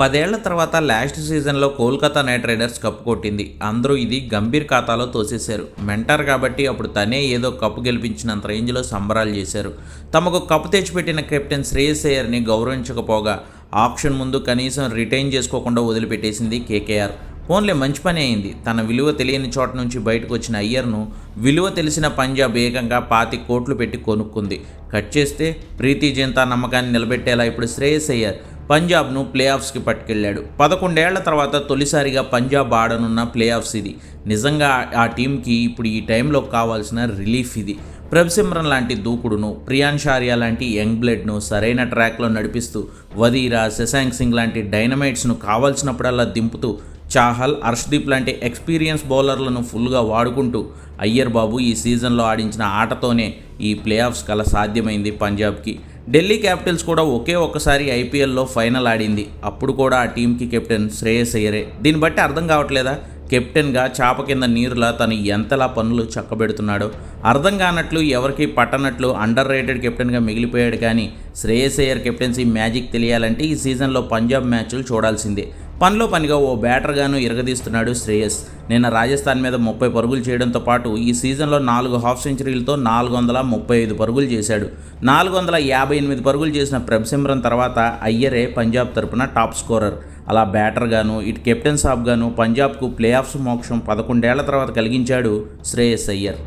పదేళ్ళ తర్వాత లాస్ట్ సీజన్లో కోల్కతా నైట్ రైడర్స్ కప్పు కొట్టింది. అందరూ ఇది గంభీర్ ఖాతాలో తోసేశారు. మెంటర్ కాబట్టి అప్పుడు తనే ఏదో కప్పు గెలిపించినంత రేంజ్లో సంబరాలు చేశారు. తమకు కప్పు తెచ్చిపెట్టిన కెప్టెన్ శ్రేయస్ అయ్యర్ని గౌరవించకపోగా ఆప్షన్ ముందు కనీసం రిటైన్ చేసుకోకుండా వదిలిపెట్టేసింది కేకేఆర్. ఫోన్లే మంచి పని అయింది. తన విలువ తెలియని చోట నుంచి బయటకు వచ్చిన అయ్యర్ను విలువ తెలిసిన పంజాబ్ ఏకంగా పాతి కోట్లు పెట్టి కొనుక్కుంది. కట్ చేస్తే ప్రీతి జంతా నమ్మకాన్ని నిలబెట్టేలా ఇప్పుడు శ్రేయస్ అయ్యర్ పంజాబ్ను ప్లే ఆఫ్స్కి పట్టుకెళ్ళాడు. పదకొండేళ్ళ తర్వాత తొలిసారిగా పంజాబ్ ఆడనున్న ప్లే ఆఫ్స్ ఇది. నిజంగా ఆ టీంకి ఇప్పుడు ఈ టైంలో కావాల్సిన రిలీఫ్ ఇది. ప్రభసిమ్రన్ లాంటి దూకుడును ప్రియాన్ షారియా లాంటి యంగ్ బ్లడ్ను సరైన ట్రాక్లో నడిపిస్తూ వదీరా శశాంక్ సింగ్ లాంటి డైనమైట్స్ను కావాల్సినప్పుడల్లా దింపుతూ చాహల్ అర్ష్దీప్ లాంటి ఎక్స్పీరియన్స్ బౌలర్లను ఫుల్గా వాడుకుంటూ అయ్యర్ బాబు ఈ సీజన్లో ఆడించిన ఆటతోనే ఈ ప్లే ఆఫ్స్ కల సాధ్యమైంది పంజాబ్కి. ఢిల్లీ క్యాపిటల్స్ కూడా ఒకే ఒక్కసారి ఐపీఎల్లో ఫైనల్ ఆడింది. అప్పుడు కూడా ఆ టీంకి కెప్టెన్ శ్రేయస్ అయ్యరే. దీన్ని బట్టి అర్థం కావట్లేదా? కెప్టెన్గా చాప కింద నీరులా తను ఎంతలా పనులు చక్కబెడుతున్నాడో. అర్థం కానట్లు ఎవరికి పట్టనట్లు అండర్ రేటెడ్ కెప్టెన్గా మిగిలిపోయాడు కానీ శ్రేయస్ అయ్యర్ కెప్టెన్సీ మ్యాజిక్ తెలియాలంటే ఈ సీజన్లో పంజాబ్ మ్యాచ్లు చూడాల్సిందే. పనిలో పనిగా ఓ బ్యాటర్గాను ఇరగదీస్తున్నాడు శ్రేయస్. నిన్న రాజస్థాన్ మీద ముప్పై పరుగులు చేయడంతో పాటు ఈ సీజన్లో నాలుగు హాఫ్ సెంచరీలతో నాలుగు వందల ముప్పై ఐదు పరుగులు చేశాడు. నాలుగు వందల యాభై ఎనిమిది పరుగులు చేసిన ప్రభసిమ్రన్ తర్వాత అయ్యరే పంజాబ్ తరపున టాప్ స్కోరర్ అలా బ్యాటర్గాను ఇటు కెప్టెన్ సాబ్గాను పంజాబ్కు ప్లే ఆఫ్స్ మోక్షం పదకొండేళ్ళ తర్వాత కలిగించాడు శ్రేయస్ అయ్యర్.